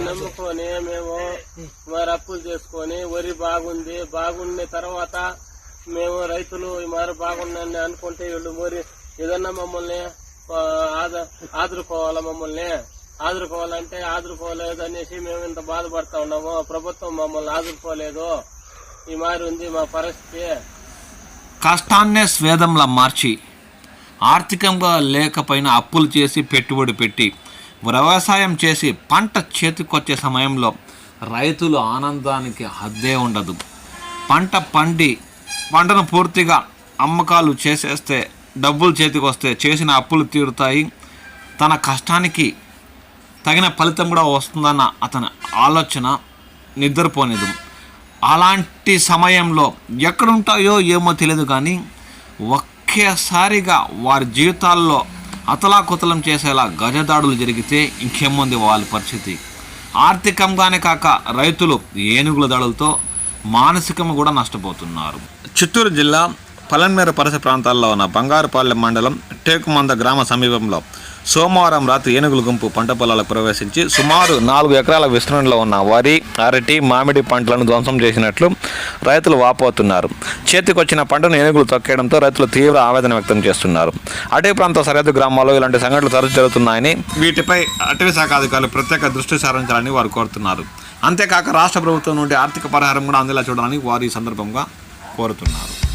నమ్ముకొని మేము మరి అప్పులు చేసుకొని వరి బాగుంది బాగున్న తర్వాత మేము రైతులు ఈ మరి బాగున్నాయని అనుకుంటే వీళ్ళు మరి ఏదన్నా మమ్మల్ని ఆ, ఆదుకోవాలా మమ్మల్ని? ఆదుకోవాలంటే ఆదుకోలేదు అనేసి మేము ఇంత బాధపడతా ఉన్నాము. ప్రభుత్వం మమ్మల్ని ఆదుకోలేదు ఈ మారి ఉంది మా పరిస్థితి. కష్టాన్నే స్వేదంలా మార్చి ఆర్థికంగా లేకపోయినా అప్పులు చేసి పెట్టుబడి పెట్టి వ్యవసాయం చేసి పంట చేతికొచ్చే సమయంలో రైతులు ఆనందానికి హద్దే ఉండదు. పంట పండి పంటను పూర్తిగా అమ్మకాలు చేసేస్తే డబ్బులు చేతికి వస్తే చేసిన అప్పులు తీరుతాయి. తన కష్టానికి తగిన ఫలితం కూడా వస్తుందన్న అతని ఆలోచన నిద్రపోనిదు. అలాంటి సమయంలో ఎక్కడుంటాయో ఏమో తెలియదు కానీ ఒకేసారిగా వారి జీవితాల్లో అతలాకుతలం చేసేలా గజదాడులు జరిగితే ఇంకేముంది వాళ్ళ పరిస్థితి? ఆర్థికంగానే కాక రైతులు ఏనుగుల దాడులతో మానసికంగా కూడా నష్టపోతున్నారు. చిత్తూరు జిల్లా పలన్మేర పరిసర ప్రాంతాల్లో ఉన్న బంగారుపాలెం మండలం టేకుమంద గ్రామ సమీపంలో సోమవారం రాత్రి ఏనుగుల గుంపు పంట పొలాలకు ప్రవేశించి సుమారు నాలుగు ఎకరాల విస్తీర్ణంలో ఉన్న వరి అరటి మామిడి పంటలను ధ్వంసం చేసినట్లు రైతులు వాపోతున్నారు. చేతికొచ్చిన పంటను ఏనుగులు తొక్కేయడంతో రైతులు తీవ్ర ఆవేదన వ్యక్తం చేస్తున్నారు. అటవీ ప్రాంత సరిహద్దు గ్రామాల్లో ఇలాంటి సంఘటనలు తరచు జరుగుతున్నాయని వీటిపై అటవీ శాఖ అధికారులు ప్రత్యేక దృష్టి సారించాలని వారు కోరుతున్నారు. అంతేకాక రాష్ట్ర ప్రభుత్వం నుండి ఆర్థిక పరిహారం కూడా అందేలా చూడాలని వారు ఈ సందర్భంగా కోరుతున్నారు.